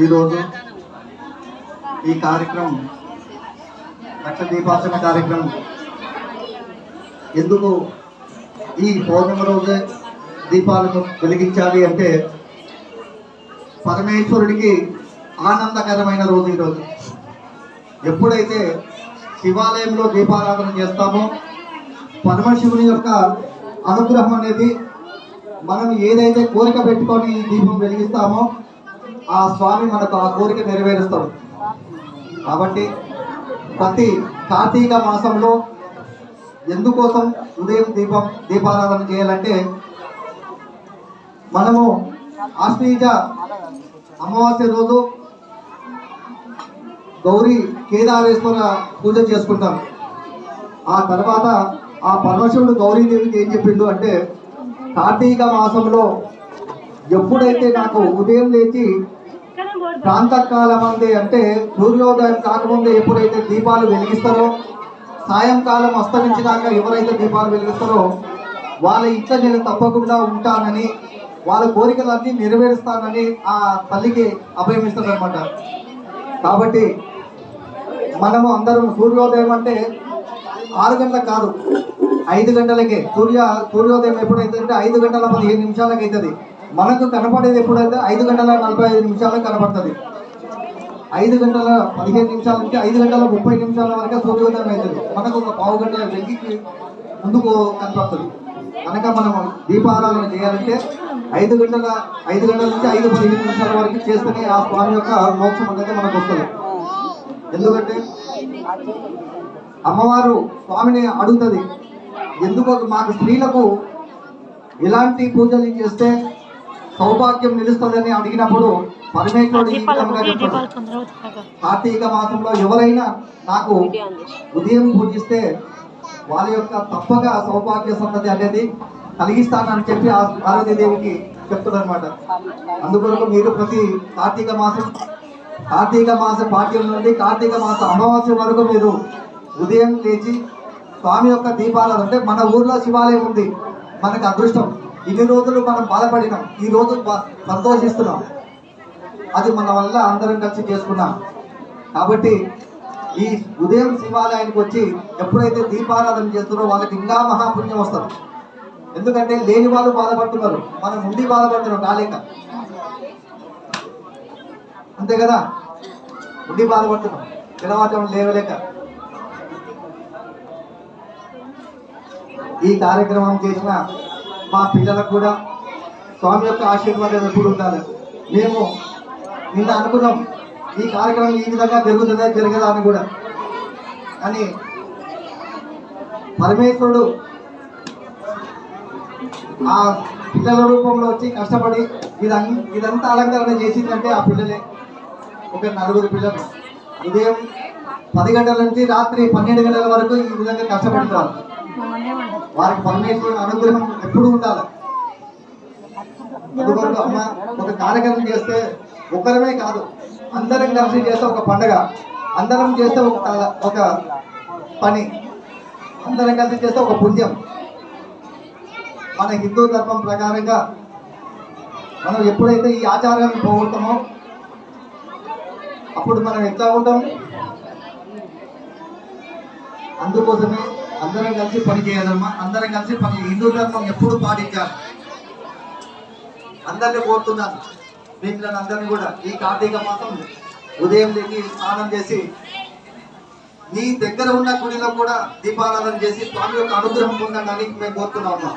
ఈరోజు ఈ కార్యక్రమం లక్ష దీపార్చన కార్యక్రమం ఎందుకు ఈ పౌర్ణమి రోజే దీపాలను వెలిగించాలి అంటే పరమేశ్వరుడికి ఆనందకరమైన రోజు ఈరోజు ఎప్పుడైతే శివాలయంలో దీపారాధన చేస్తామో పరమశివుని యొక్క అనుగ్రహం అనేది మనం ఏదైతే కోరిక పెట్టుకొని ఈ దీపం వెలిగిస్తామో ఆ స్వామి మనకు ఆ కోరిక నెరవేరుస్తాడు. కాబట్టి ప్రతి కార్తీక మాసంలో ఎందుకోసం ఉదయం దీపం దీపారాధన చేయాలంటే మనము ఆశ్వీజ అమావాస్య రోజు గౌరీ కేదారేశ్వర పూజ చేసుకుంటాం. ఆ తర్వాత ఆ పరమశివుడు గౌరీదేవికి ఏం చెప్పిండు అంటే కార్తీక మాసంలో ఎప్పుడైతే నాకు ఉదయం లేచి ప్రాంతకాలం అంది అంటే సూర్యోదయం కాకముందే ఎప్పుడైతే దీపాలు వెలిగిస్తారో సాయంకాలం అస్తమించినాక ఎవరైతే దీపాలు వెలిగిస్తారో వాళ్ళ ఇంట్లో నేను తప్పకుండా ఉంటానని వాళ్ళ కోరికలన్నీ నెరవేరుస్తానని ఆ తల్లికి అభయమిస్తుంది కాబట్టి మనము అందరం సూర్యోదయం అంటే ఆరు గంటలకు కాదు ఐదు గంటలకే. సూర్య సూర్యోదయం ఎప్పుడైతే అంటే ఐదు గంటల పదిహేను నిమిషాలకు అవుతుంది మనకు కనపడేది ఎప్పుడైతే ఐదు గంటల నలభై ఐదు నిమిషాలకు కనపడుతుంది. ఐదు గంటల పదిహేను నిమిషాల నుంచి ఐదు గంటల ముప్పై నిమిషాల వరకు సూర్యోదయం అవుతుంది మనకు ఒక పావు గంట వెంగికి ముందుకు కనపడుతుంది. కనుక మనం దీపారాధన చేయాలంటే ఐదు గంటల ఐదు గంటల నుంచి ఐదు పదిహేను నిమిషాల వరకు చేస్తేనే ఆ స్వామి యొక్క మోక్షం అనేది మనకు వస్తుంది. ఎందుకంటే అమ్మవారు స్వామిని అడుగుతుంది ఎందుకు మాకు స్త్రీలకు ఎలాంటి పూజలు చేస్తే సౌభాగ్యం నిలుస్తుందని? అడిగినప్పుడు పరమేశ్వరుడు కార్తీక మాసంలో ఎవరైనా నాకు ఉదయం పూజిస్తే వాళ్ళ యొక్క తప్పక సౌభాగ్య సంతతి అనేది కలిగిస్తానని చెప్పి ఆ పార్వతీదేవికి చెప్తుందన్నమాట అందుకొరకు మీరు ప్రతి కార్తీక మాసం కార్తీక మాస పాఠ్యం నుండి కార్తీక మాస అమావాస్య వరకు మీరు ఉదయం లేచి స్వామి యొక్క దీపాలు అంటే మన ఊర్లో శివాలయం ఉంది. మనకు అదృష్టం. ఇన్ని రోజులు మనం బాధపడినాం. ఈ రోజు సంతోషిస్తున్నాం. అది మన వల్ల అందరం కలిసి చేసుకున్నాం. కాబట్టి ఈ ఉదయం శివాలయానికి వచ్చి ఎప్పుడైతే దీపారాధన చేస్తారో వాళ్ళకి ఇంకా మహాపుణ్యం వస్తారు ఎందుకంటే లేని వాళ్ళు బాధపడుతున్నారు. మనం ఉండి బాధపడుతున్నాం కాలేక అంతే కదా? ఉండి బాధపడుతున్నాం. తెల్లవారుజాము లేవలేక. ఈ కార్యక్రమం చేసిన మా పిల్లలకు కూడా స్వామి యొక్క ఆశీర్వాదం ఎప్పుడు ఉండాలి. మేము నిన్న అనుకున్నాం. ఈ కార్యక్రమం ఈ విధంగా జరుగుతుందా? జరగదా అని కూడా. కానీ పరమేశ్వరుడు ఆ పిల్లల రూపంలో వచ్చి కష్టపడి ఇదం ఇదంతా అలంకరణ చేసిందంటే ఆ పిల్లలే. ఒక నలుగురు పిల్లలు. ఉదయం పది గంటల నుంచి రాత్రి పన్నెండు గంటల వరకు ఈ విధంగా కష్టపడుతున్నారు వారికి పరమేశ్వరుని అనుగ్రహం ఎప్పుడు ఉండాలి. అమ్మ ఒక కార్యక్రమం చేస్తే ఒకరమే కాదు అందరం కలిసి చేస్తే ఒక పండగ అందరం చేస్తే ఒక ఒక పని అందరం కలిసి చేస్తే ఒక పుణ్యం. మన హిందూ ధర్మం ప్రకారంగా మనం ఎప్పుడైతే ఈ ఆచారాన్ని పోగొడతామో అప్పుడు మనం ఎట్లా ఉంటాం అందుకోసమే అందరం కలిసి పని చేయాలమ్మా. అందరం కలిసి పని హిందూ ధర్మం ఎప్పుడు పాటించాలి? అందరిని కోరుతున్నాను. మిమ్మల్ని అందరినీ కూడా ఈ కార్తీక మాసం ఉదయం లేచి స్నానం చేసి మీ దగ్గర ఉన్న గుడిలో కూడా దీపారాధన చేసి స్వామి యొక్క అనుగ్రహం పొందండి మేము కోరుతున్నాం అమ్మా.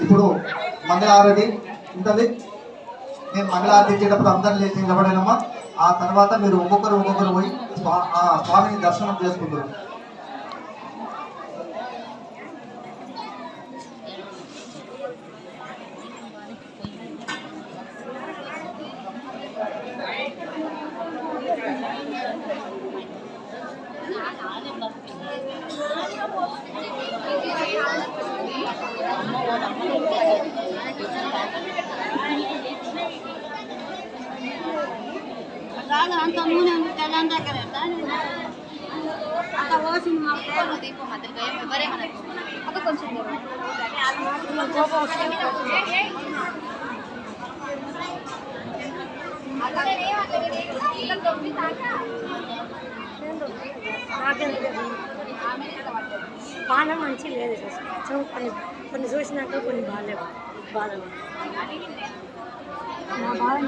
ఇప్పుడు మంగళారతి ఉంటుంది. నేను మంగళారతి ఇచ్చేటప్పుడు అందరం లేచి నిలబడినమ్మా ఆ తర్వాత మీరు ఒక్కొక్కరు ఒక్కొక్కరు పోయి ఆ స్వామిని దర్శనం చేసుకుంటారు. కాదు అంత నూనె ఉంది తెల్లని దగ్గర అంత పోసింది మా పేరు దీపం అతనికి ఎవరే ఎవరేమన్నారు అక్క కొంచెం అక్కడ ఏమంటే పాలన మంచి లేదు సో కొన్ని కొన్ని చూసినాక కొన్ని బాగాలేవు. బాధలు. నా బాధ